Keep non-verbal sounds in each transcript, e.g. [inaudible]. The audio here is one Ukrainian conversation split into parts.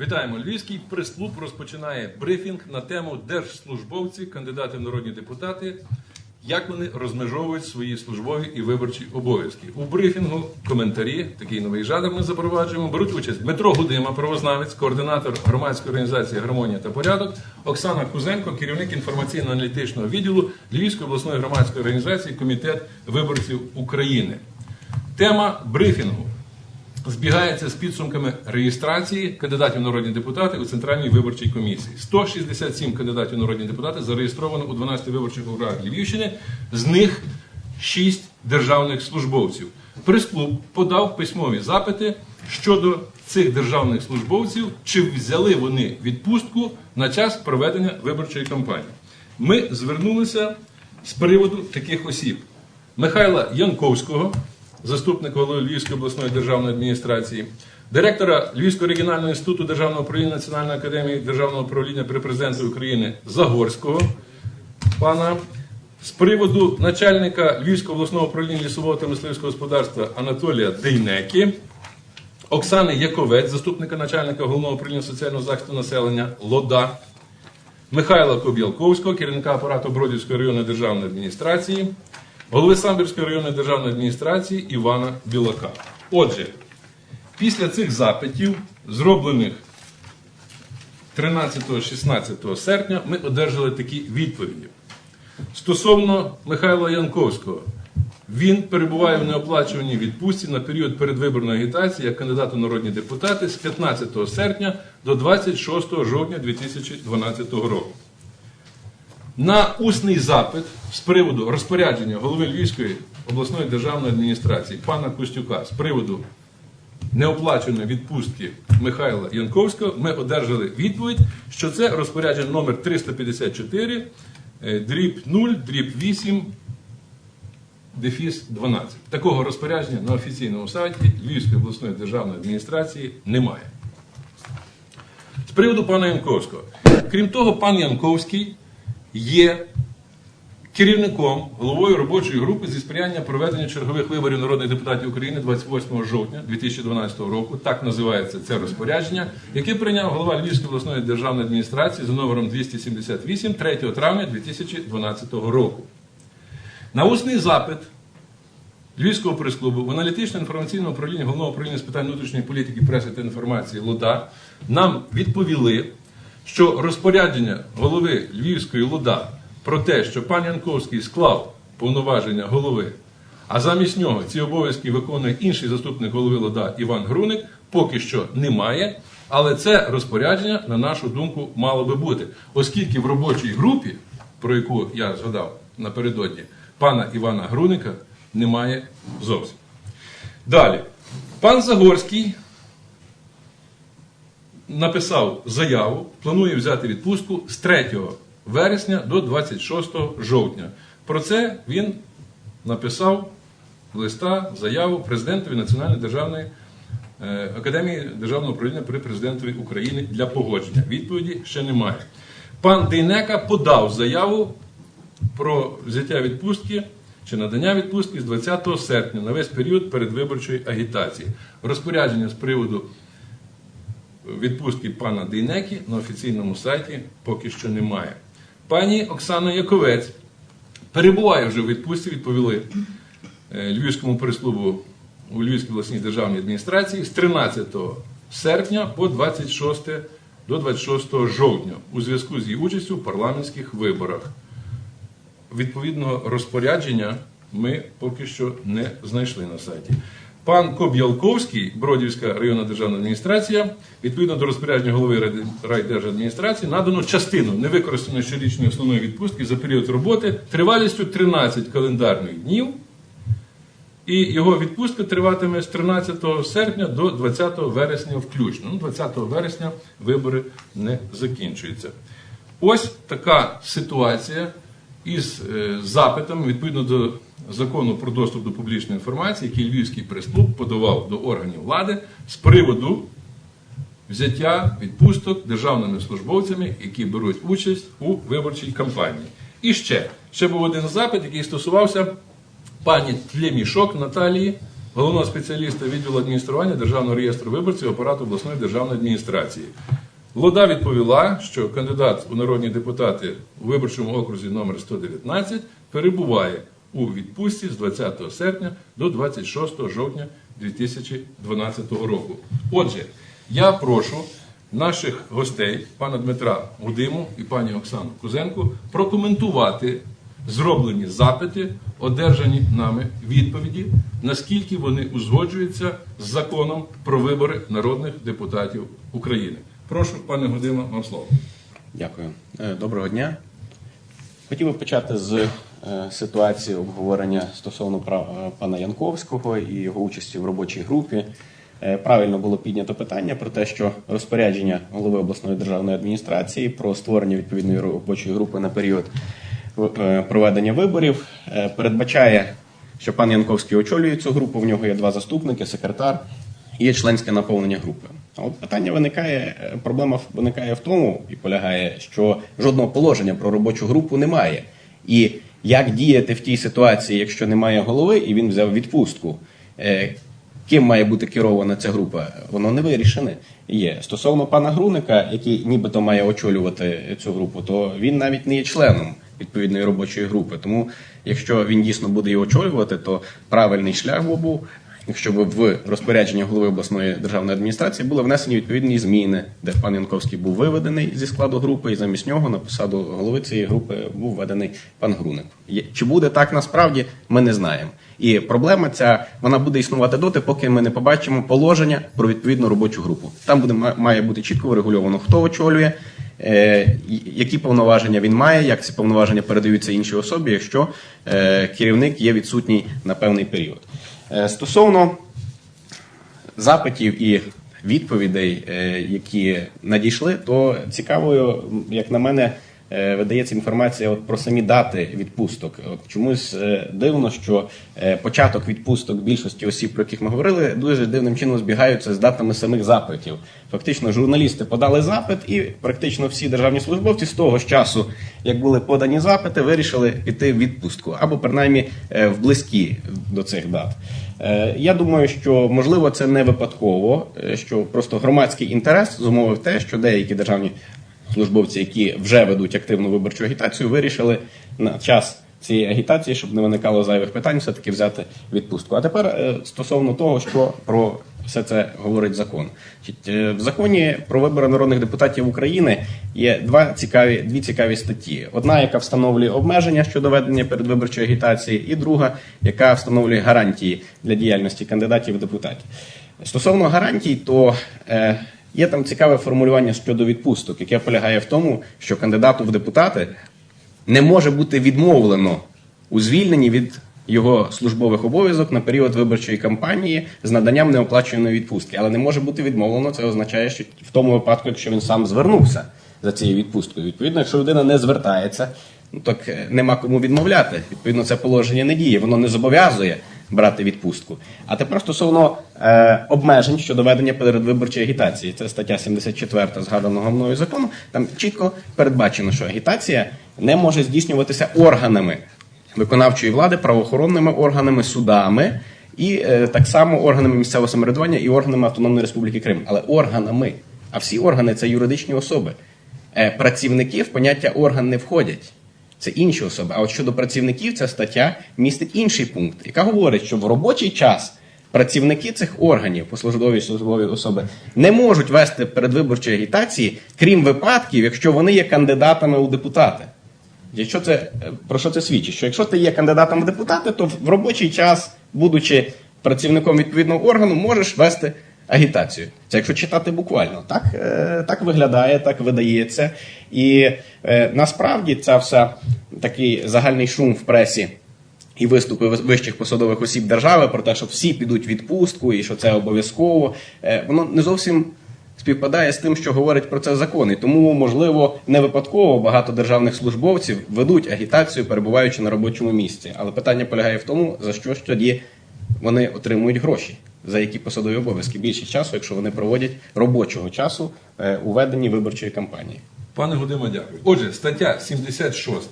Вітаємо! Львівський прес-клуб розпочинає брифінг на тему держслужбовці, кандидати в народні депутати, як вони розмежовують свої службові і виборчі обов'язки. У брифінгу коментарі, такий новий жанр ми запроваджуємо. Беруть участь Дмитро Гудима, правознавець, координатор громадської організації Гармонія та порядок, Оксана Кузенко, керівник інформаційно-аналітичного відділу Львівської обласної громадської організації Комітет виборців України. Тема брифінгу збігається з підсумками реєстрації кандидатів народні депутати у Центральній виборчій комісії. 167 кандидатів народні депутати зареєстровано у 12 виборчих округах Львівщини, з них 6 державних службовців. Прес-клуб подав письмові запити щодо цих державних службовців, чи взяли вони відпустку на час проведення виборчої кампанії. Ми звернулися з приводу таких осіб: Михайла Янковського, заступника голови Львівської обласної державної адміністрації, директора Львівського регіонального інституту державного управління Національної академії державного управління при президенті України Загорського, пана з приводу начальника Львівського обласного управління лісового та мисливського господарства Анатолія Дейнекі, Оксани Яковець, заступника начальника головного управління соціального захисту населення ЛОДА, Михайла Коб'ялковського, керівника апарату Бродівської районної державної адміністрації, голови Самбірської районної державної адміністрації Івана Білака. Отже, після цих запитів, зроблених 13-16 серпня, ми одержали такі відповіді. Стосовно Михайла Янковського, він перебуває в неоплачуваній відпустці на період передвиборної агітації як кандидат у народні депутати з 15 серпня до 26 жовтня 2012 року. На усний запит з приводу розпорядження голови Львівської обласної державної адміністрації пана Костюка з приводу неоплаченої відпустки Михайла Янковського ми одержали відповідь, що це розпорядження номер 354, е, дріб 0, дріб 8, дефіс 12. Такого розпорядження на офіційному сайті Львівської обласної державної адміністрації немає. З приводу пана Янковського. Крім того, пан Янковський є керівником головою робочої групи зі сприяння проведення чергових виборів народних депутатів України 28 жовтня 2012 року. Так називається це розпорядження, яке прийняв голова Львівської обласної державної адміністрації за номером 278 3 травня 2012 року. На усний запит Львівського прес-клубу в аналітично-інформаційному управлінні головного управління з питань внутрішньої політики, преси та інформації ЛОДА нам відповіли, що розпорядження голови Львівської ЛОДА про те, що пан Янковський склав повноваження голови, а замість нього ці обов'язки виконує інший заступник голови ЛОДА Іван Груник, поки що немає. Але це розпорядження, на нашу думку, мало би бути, оскільки в робочій групі, про яку я згадав напередодні, пана Івана Груника немає зовсім. Далі, пан Загорський написав заяву, планує взяти відпустку з 3 вересня до 26 жовтня. Про це він написав листа, заяву президентові Національної державної е, академії державного управління при президентові України для погодження. Відповіді ще немає. Пан Дейнека подав заяву про взяття відпустки чи надання відпустки з 20 серпня на весь період передвиборчої агітації. Розпорядження з приводу відпустки пана Дейнекі на офіційному сайті поки що немає. Пані Оксана Яковець перебуває вже в відпустці, відповіли е, Львівському прес-клубу у Львівській обласній державній адміністрації з 13 серпня по 26 до 26 жовтня у зв'язку з її участю в парламентських виборах. Відповідного розпорядження ми поки що не знайшли на сайті. Пан Коб'ялковський, Бродівська районна державна адміністрація, відповідно до розпорядження голови райдержадміністрації, надано частину невикористаної щорічної основної відпустки за період роботи тривалістю 13 календарних днів. І його відпустка триватиме з 13 серпня до 20 вересня включно. Ну, 20 вересня вибори не закінчуються. Ось така ситуація із е, запитом відповідно до закону про доступ до публічної інформації, який Львівський прес-клуб подавав до органів влади з приводу взяття відпусток державними службовцями, які беруть участь у виборчій кампанії. І ще, ще був один запит, який стосувався пані Тлемішок Наталії головного спеціаліста відділу адміністрування Державного реєстру виборців апарату обласної державної адміністрації. Лода відповіла, що кандидат у народні депутати у виборчому окрузі номер 119 перебуває у відпустці з 20 серпня до 26 жовтня 2012 року. Отже, я прошу наших гостей, пана Дмитра Гудиму і пані Оксану Кузенко, прокоментувати зроблені запити, одержані нами відповіді, наскільки вони узгоджуються з законом про вибори народних депутатів України. Прошу, пане Гудима, вам слово. Дякую. Е, Доброго дня. Хотів би почати з е, ситуації обговорення стосовно е, пана Янковського і його участі в робочій групі. Е, Правильно було піднято питання про те, що розпорядження голови обласної державної адміністрації про створення відповідної робочої групи на період проведення виборів передбачає, що пан Янковський очолює цю групу. В нього є два заступники, секретар є членське наповнення групи. А от питання виникає, проблема виникає в тому і полягає, що жодного положення про робочу групу немає. І як діяти в тій ситуації, якщо немає голови, і він взяв відпустку? Е, Ким має бути керована ця група? Воно не вирішене. Є стосовно пана Груника, який нібито має очолювати цю групу, то він навіть не є членом відповідної робочої групи. Тому, якщо він дійсно буде її очолювати, то правильний шлях був якщо б в розпорядження голови обласної державної адміністрації були внесені відповідні зміни, де пан Янковський був виведений зі складу групи, і замість нього на посаду голови цієї групи був введений пан Груник. Чи буде так насправді, ми не знаємо. І проблема ця вона буде існувати доти, поки ми не побачимо положення про відповідну робочу групу. Там буде має бути чітко врегульовано, хто очолює, е, які повноваження він має, як ці повноваження передаються іншій особі, якщо е, керівник є відсутній на певний період. Е, Стосовно запитів і відповідей, е, які надійшли, то цікавою, як на мене, видається інформація от про самі дати відпусток. От чомусь е, дивно, що е, початок відпусток більшості осіб, про яких ми говорили, дуже дивним чином збігаються з датами самих запитів. Фактично, журналісти подали запит, і практично всі державні службовці з того ж часу, як були подані запити, вирішили піти в відпустку або принаймні е, в близькі до цих дат. Е, Я думаю, що можливо це не випадково, е, що просто громадський інтерес зумовив те, що деякі державні службовці, які вже ведуть активну виборчу агітацію, вирішили на час цієї агітації, щоб не виникало зайвих питань, все таки взяти відпустку. А тепер е, стосовно того, що про все це говорить закон. Е, В законі про вибори народних депутатів України є два цікаві дві цікаві статті: одна, яка встановлює обмеження щодо ведення передвиборчої агітації, і друга, яка встановлює гарантії для діяльності кандидатів депутатів. Стосовно гарантій, то е, є там цікаве формулювання щодо відпусток, яке полягає в тому, що кандидату в депутати не може бути відмовлено у звільненні від його службових обов'язок на період виборчої кампанії з наданням неоплачуваної відпустки. Але не може бути відмовлено. Це означає, що в тому випадку, якщо він сам звернувся за цією відпусткою. Відповідно, якщо людина не звертається, ну так е, нема кому відмовляти. Відповідно, це положення не діє, воно не зобов'язує брати відпустку. А тепер стосовно е, обмежень щодо ведення передвиборчої агітації, це стаття 74 згаданого мною закону. Там чітко передбачено, що агітація не може здійснюватися органами виконавчої влади, правоохоронними органами, судами і е, так само органами місцевого самоврядування і органами Автономної Республіки Крим. Але органами, а всі органи це юридичні особи. Е, працівники в поняття орган не входять. Це інші особи. А от щодо працівників, ця стаття містить інший пункт, яка говорить, що в робочий час працівники цих органів, послужбові службові особи, не можуть вести передвиборчої агітації, крім випадків, якщо вони є кандидатами у депутати. Якщо це е, про що це свідчить? Що якщо ти є кандидатом в депутати, то в робочий час, будучи працівником відповідного органу, можеш вести агітацію. Це якщо читати буквально, так, е, так виглядає, так видається. І е, насправді ця вся такий загальний шум в пресі. І виступи вищих посадових осіб держави про те, що всі підуть в відпустку і що це обов'язково, е, воно не зовсім співпадає з тим, що говорить про це закон. Тому, можливо, не випадково багато державних службовців ведуть агітацію, перебуваючи на робочому місці. Але питання полягає в тому, за що ж тоді вони отримують гроші, за які посадові обов'язки більшість часу, якщо вони проводять робочого часу е, у веденні виборчої кампанії. Пане Гудима, дякую. Отже, стаття 76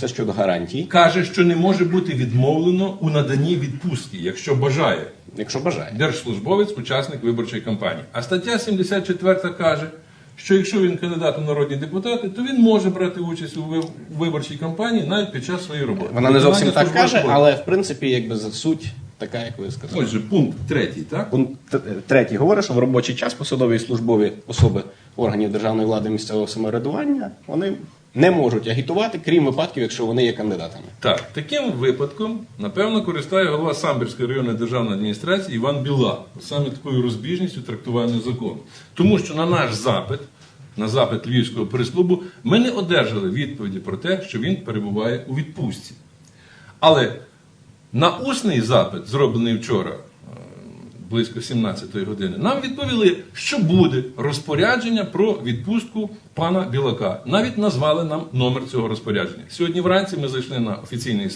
Це щодо гарантій. каже, що не може бути відмовлено у наданні відпустки, якщо бажає якщо бажає. держслужбовець, учасник виборчої кампанії. А стаття 74 каже, що якщо він кандидат у народні депутати, то він може брати участь у виборчій кампанії навіть під час своєї роботи. Вона не зовсім так каже, але в принципі, якби за суть така, як ви сказали. Отже, пункт третій, так? Пункт третій говорить, що в робочий час посадові і службові особи органів державної влади місцевого самоврядування вони не можуть агітувати, крім випадків, якщо вони є кандидатами. Так, таким випадком, напевно, користає голова Самбірської районної державної адміністрації Іван Біла. Саме такою розбіжністю трактування закону. Тому що на наш запит, на запит Львівського прес-клубу, ми не одержали відповіді про те, що він перебуває у відпустці. Але на усний запит, зроблений вчора, е, близько 17-ї години, нам відповіли, що буде розпорядження про відпустку пана Білака. Навіть назвали нам номер цього розпорядження. Сьогодні вранці ми зайшли на офіційний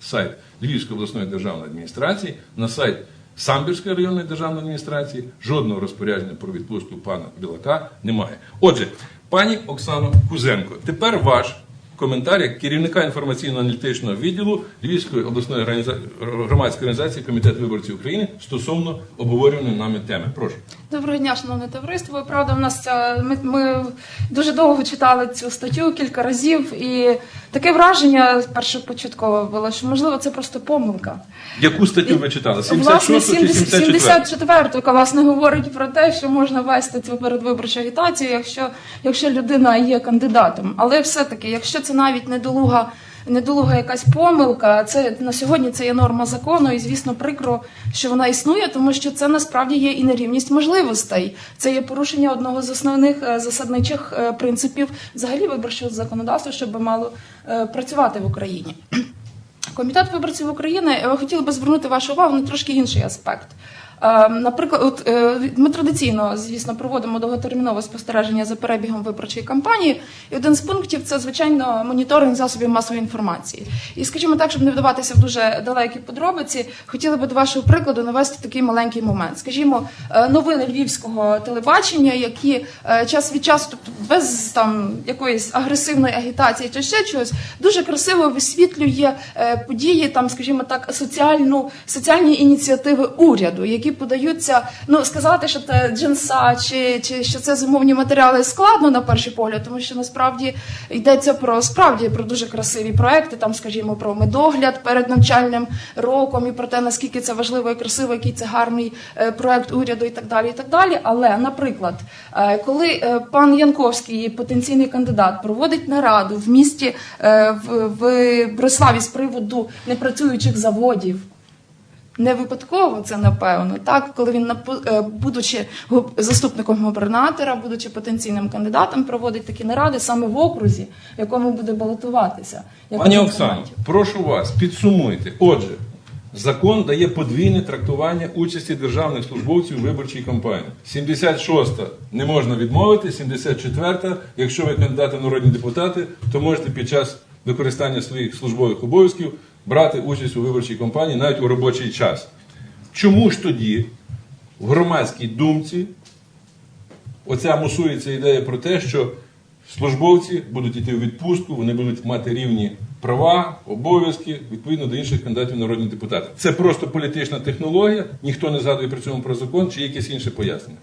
сайт Львівської обласної державної адміністрації, на сайт Самбірської районної державної адміністрації. Жодного розпорядження про відпустку пана Білака немає. Отже, пані Оксано Кузенко, тепер ваш коментар як керівника інформаційно-аналітичного відділу Львівської обласної громадської організації Комітет виборців України стосовно обговорюваної нами теми. Прошу. Доброго дня, шановне товариство. Правда, в нас ця ми, ми дуже довго читали цю статтю кілька разів, і таке враження першопочатково було, що можливо це просто помилка. Яку статтю ви читали? Власне, 76 чи 70 74? 74 яка власне говорить про те, що можна вести цю передвиборчу агітацію, якщо, якщо людина є кандидатом. Але все-таки, якщо це навіть недолуга. Недолуга якась помилка, це на сьогодні це є норма закону, і звісно, прикро, що вона існує, тому що це насправді є і нерівність можливостей. Це є порушення одного з основних е, засадничих е, принципів взагалі виборчого законодавства, щоб мало е, працювати в Україні. [clears throat] Комітет виборців України хотіли би звернути вашу увагу на трошки інший аспект. Е, Наприклад, от е, ми традиційно, звісно, проводимо довготермінове спостереження за перебігом виборчої кампанії. І один з пунктів це звичайно моніторинг засобів масової інформації. І скажімо так, щоб не вдаватися в дуже далекі подробиці, хотіли би до вашого прикладу навести такий маленький момент. Скажімо, е, новини львівського телебачення, які е, час від часу, тобто без там якоїсь агресивної агітації чи ще чогось, дуже красиво висвітлює події, там, скажімо так, соціальну соціальні ініціативи уряду, які подаються. Ну сказати, що це джинса чи, чи що це зумовні матеріали складно на перший погляд, тому що насправді йдеться про справді про дуже красиві проекти, там, скажімо, про медогляд перед навчальним роком і про те, наскільки це важливо і красиво, який це гарний е, проект уряду і так далі. І так далі. Але, наприклад, е, коли е, пан Янковський, потенційний кандидат, проводить нараду в місті в, Бориславі з приводу непрацюючих заводів. Не випадково це напевно, так коли він е, будучи заступником губернатора, будучи потенційним кандидатом, проводить такі наради саме в окрузі, в якому буде балотуватися. як Пані Оксано, прошу вас, підсумуйте. Отже, закон дає подвійне трактування участі державних службовців у виборчій кампанії. 76-та не можна відмовити, 74-та, якщо ви кандидати в народні депутати, то можете під час використання своїх службових обов'язків брати участь у виборчій кампанії навіть у робочий час. Чому ж тоді в громадській думці оця мусується ідея про те, що службовці будуть йти у відпустку, вони будуть мати рівні права, обов'язки відповідно до інших кандидатів в народні депутати. Це просто політична технологія, ніхто не згадує при цьому про закон чи якесь інше пояснення.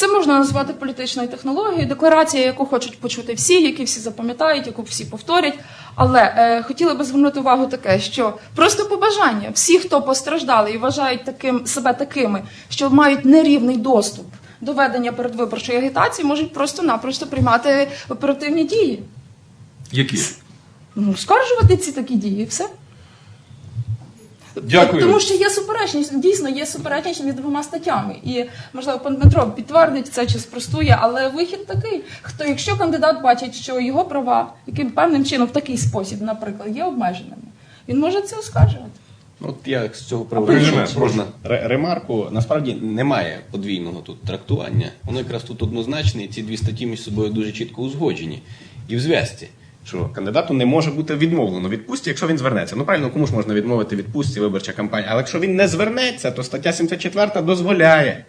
Це можна назвати політичною технологією, декларація, яку хочуть почути всі, які всі запам'ятають, яку всі повторять. Але е, хотіла би звернути увагу таке, що просто побажання всі, хто постраждали і вважають таким себе такими, що мають нерівний доступ до ведення передвиборчої агітації, можуть просто-напросто приймати оперативні дії. Які? Ну, скаржувати ці такі дії, все. Дякую. Тому що є суперечність, дійсно є суперечність між двома статтями. І можливо пан Дмитро підтвердить це чи спростує, але вихід такий: хто, якщо кандидат бачить, що його права яким певним чином в такий спосіб, наприклад, є обмеженими, він може це оскаржувати. От я з цього приводу можна ре- ремарку. Насправді немає подвійного тут трактування. Воно якраз тут однозначне, і ці дві статті між собою дуже чітко узгоджені. І в зв'язці, що кандидату не може бути відмовлено відпустці, якщо він звернеться. Ну правильно, кому ж можна відмовити відпустці, виборча кампанія. Але якщо він не звернеться, то стаття 74 дозволяє.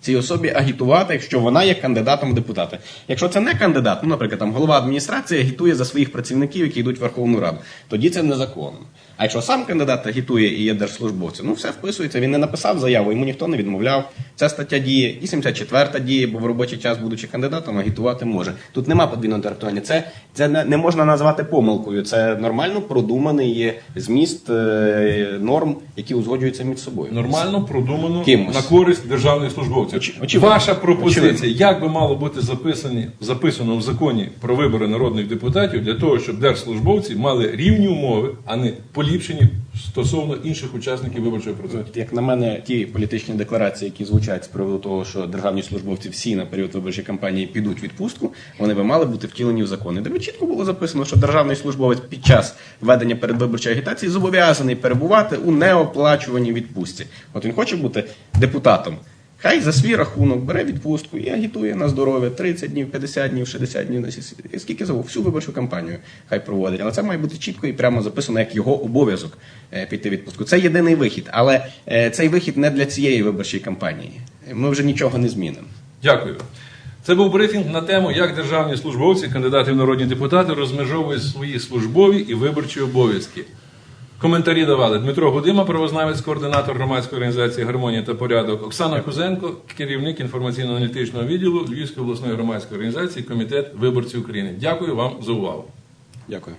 Цій особі агітувати, якщо вона є кандидатом в депутати. Якщо це не кандидат, ну, наприклад, там голова адміністрації агітує за своїх працівників, які йдуть в Верховну Раду, тоді це незаконно. А якщо сам кандидат агітує і є держслужбовцем, ну все вписується. Він не написав заяву, йому ніхто не відмовляв. Ця стаття діє, і 74 діє, бо в робочий час, будучи кандидатом, агітувати може. Тут нема подвійного трактування. Це, це не, можна назвати помилкою. Це нормально продуманий є зміст е, норм, які узгоджуються між собою. Нормально продумано Кимось. на користь державних службовців. Оч- очевидно. Ваша пропозиція, Очевидно. як би мало бути записані, записано в законі про вибори народних депутатів для того, щоб держслужбовці мали рівні умови, а не поліпшені стосовно інших учасників виборчого процесу. Як на мене, ті політичні декларації, які звучать з приводу того, що державні службовці всі на період виборчої кампанії підуть відпустку, вони би мали бути втілені в закони, де би чітко було записано, що державний службовець під час ведення передвиборчої агітації зобов'язаний перебувати у неоплачуваній відпустці. От він хоче бути депутатом. Хай за свій рахунок бере відпустку і агітує на здоров'я 30 днів, 50 днів, 60 днів, скільки завгодно, всю виборчу кампанію хай проводить. Але це має бути чітко і прямо записано як його обов'язок е, піти відпустку. Це єдиний вихід, але е, цей вихід не для цієї виборчої кампанії. Ми вже нічого не змінимо. Дякую. Це був брифінг на тему, як державні службовці, кандидати в народні депутати розмежовують свої службові і виборчі обов'язки. Коментарі давали Дмитро Гудима, правознавець, координатор громадської організації Гармонія та порядок, Оксана Кузенко, керівник інформаційно-аналітичного відділу Львівської обласної громадської організації Комітет виборців України. Дякую вам за увагу. Дякую.